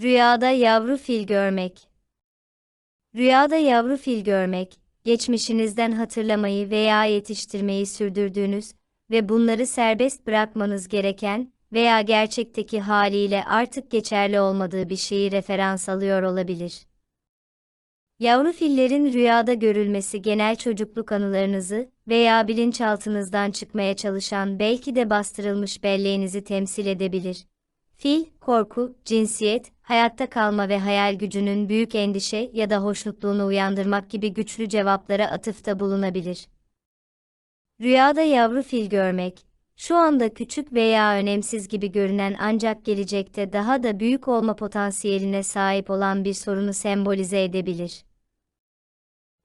Rüyada yavru fil görmek. Rüyada yavru fil görmek, geçmişinizden hatırlamayı veya yetiştirmeyi sürdürdüğünüz ve bunları serbest bırakmanız gereken veya gerçekteki haliyle artık geçerli olmadığı bir şeyi referans alıyor olabilir. Yavru fillerin rüyada görülmesi genel çocukluk anılarınızı veya bilinçaltınızdan çıkmaya çalışan belki de bastırılmış belleğinizi temsil edebilir. Fil, korku, cinsiyet, hayatta kalma ve hayal gücünün büyük endişe ya da hoşnutluğunu uyandırmak gibi güçlü cevaplara atıfta bulunabilir. Rüyada yavru fil görmek, şu anda küçük veya önemsiz gibi görünen ancak gelecekte daha da büyük olma potansiyeline sahip olan bir sorunu sembolize edebilir.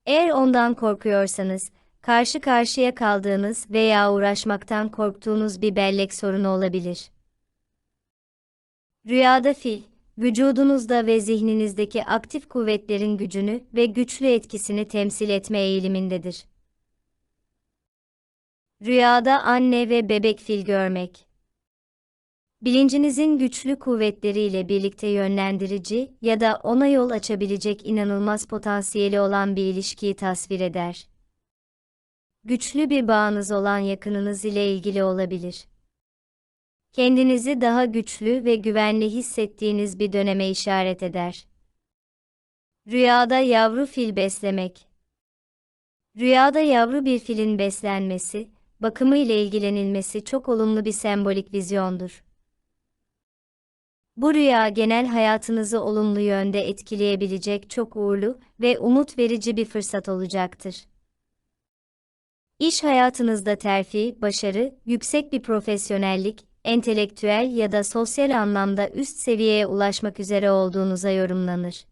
Eğer ondan korkuyorsanız, karşı karşıya kaldığınız veya uğraşmaktan korktuğunuz bir bellek sorunu olabilir. Rüyada fil, vücudunuzda ve zihninizdeki aktif kuvvetlerin gücünü ve güçlü etkisini temsil etme eğilimindedir. Rüyada anne ve bebek fil görmek. Bilincinizin güçlü kuvvetleriyle birlikte yönlendirici ya da ona yol açabilecek inanılmaz potansiyeli olan bir ilişkiyi tasvir eder. Güçlü bir bağınız olan yakınınız ile ilgili olabilir. Kendinizi daha güçlü ve güvenli hissettiğiniz bir döneme işaret eder. Rüyada yavru fil beslemek. Rüyada yavru bir filin beslenmesi, bakımı ile ilgilenilmesi çok olumlu bir sembolik vizyondur. Bu rüya genel hayatınızı olumlu yönde etkileyebilecek çok uğurlu ve umut verici bir fırsat olacaktır. İş hayatınızda terfi, başarı, yüksek bir profesyonellik, entelektüel ya da sosyal anlamda üst seviyeye ulaşmak üzere olduğunuza yorumlanır.